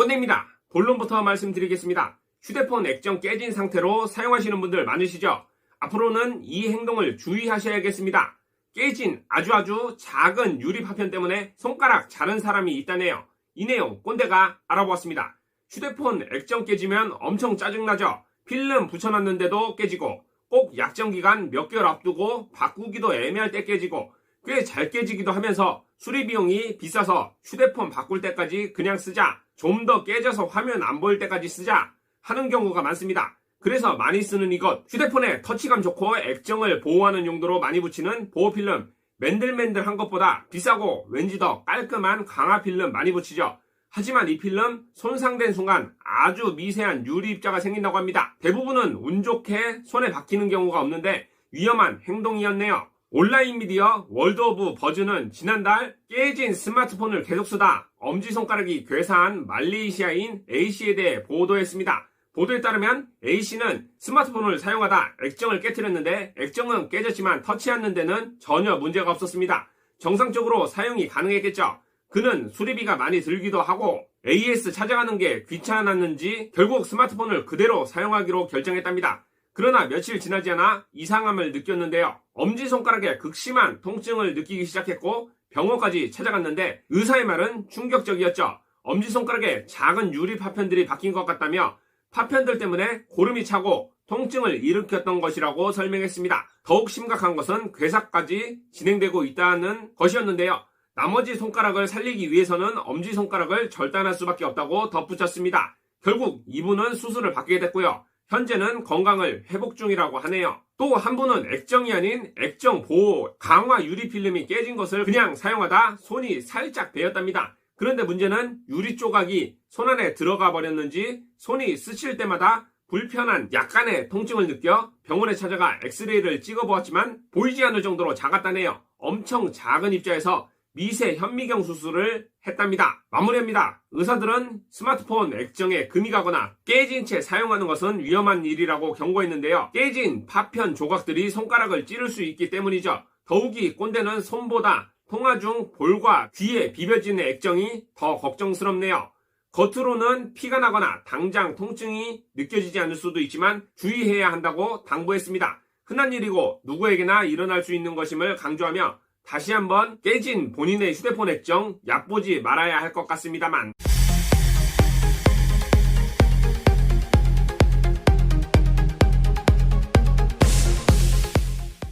꼰대입니다. 본론부터 말씀드리겠습니다. 휴대폰 액정 깨진 상태로 사용하시는 분들 많으시죠? 앞으로는 이 행동을 주의하셔야겠습니다. 깨진 아주 아주 작은 유리 파편 때문에 손가락 자른 사람이 있다네요. 이 내용 꼰대가 알아보았습니다. 휴대폰 액정 깨지면 엄청 짜증나죠? 필름 붙여놨는데도 깨지고 꼭 약정 기간 몇 개월 앞두고 바꾸기도 애매할 때 깨지고 꽤 잘 깨지기도 하면서 수리 비용이 비싸서 휴대폰 바꿀 때까지 그냥 쓰자 좀 더 깨져서 화면 안 보일 때까지 쓰자 하는 경우가 많습니다. 그래서 많이 쓰는 이것 휴대폰에 터치감 좋고 액정을 보호하는 용도로 많이 붙이는 보호 필름 맨들맨들한 것보다 비싸고 왠지 더 깔끔한 강화 필름 많이 붙이죠. 하지만 이 필름 손상된 순간 아주 미세한 유리 입자가 생긴다고 합니다. 대부분은 운 좋게 손에 박히는 경우가 없는데 위험한 행동이었네요. 온라인 미디어 월드 오브 버즈는 지난달 깨진 스마트폰을 계속 쓰다 엄지손가락이 괴사한 말레이시아인 A씨에 대해 보도했습니다. 보도에 따르면 A씨는 스마트폰을 사용하다 액정을 깨뜨렸는데 액정은 깨졌지만 터치하는 데는 전혀 문제가 없었습니다. 정상적으로 사용이 가능했겠죠. 그는 수리비가 많이 들기도 하고 AS 찾아가는 게 귀찮았는지 결국 스마트폰을 그대로 사용하기로 결정했답니다. 그러나 며칠 지나지 않아 이상함을 느꼈는데요. 엄지손가락에 극심한 통증을 느끼기 시작했고 병원까지 찾아갔는데 의사의 말은 충격적이었죠. 엄지손가락에 작은 유리 파편들이 박힌 것 같다며 파편들 때문에 고름이 차고 통증을 일으켰던 것이라고 설명했습니다. 더욱 심각한 것은 괴사까지 진행되고 있다는 것이었는데요. 나머지 손가락을 살리기 위해서는 엄지손가락을 절단할 수밖에 없다고 덧붙였습니다. 결국 이분은 수술을 받게 됐고요. 현재는 건강을 회복 중이라고 하네요. 또 한 분은 액정이 아닌 액정 보호 강화 유리 필름이 깨진 것을 그냥 사용하다 손이 살짝 베었답니다. 그런데 문제는 유리 조각이 손 안에 들어가 버렸는지 손이 스칠 때마다 불편한 약간의 통증을 느껴 병원에 찾아가 엑스레이를 찍어 보았지만 보이지 않을 정도로 작았다네요. 엄청 작은 입자에서 미세 현미경 수술을 했답니다. 마무리합니다. 의사들은 스마트폰 액정에 금이 가거나 깨진 채 사용하는 것은 위험한 일이라고 경고했는데요. 깨진 파편 조각들이 손가락을 찌를 수 있기 때문이죠. 더욱이 꼰대는 손보다 통화 중 볼과 귀에 비벼지는 액정이 더 걱정스럽네요. 겉으로는 피가 나거나 당장 통증이 느껴지지 않을 수도 있지만 주의해야 한다고 당부했습니다. 흔한 일이고 누구에게나 일어날 수 있는 것임을 강조하며 다시 한번 깨진 본인의 휴대폰 액정 얕보지 말아야 할 것 같습니다만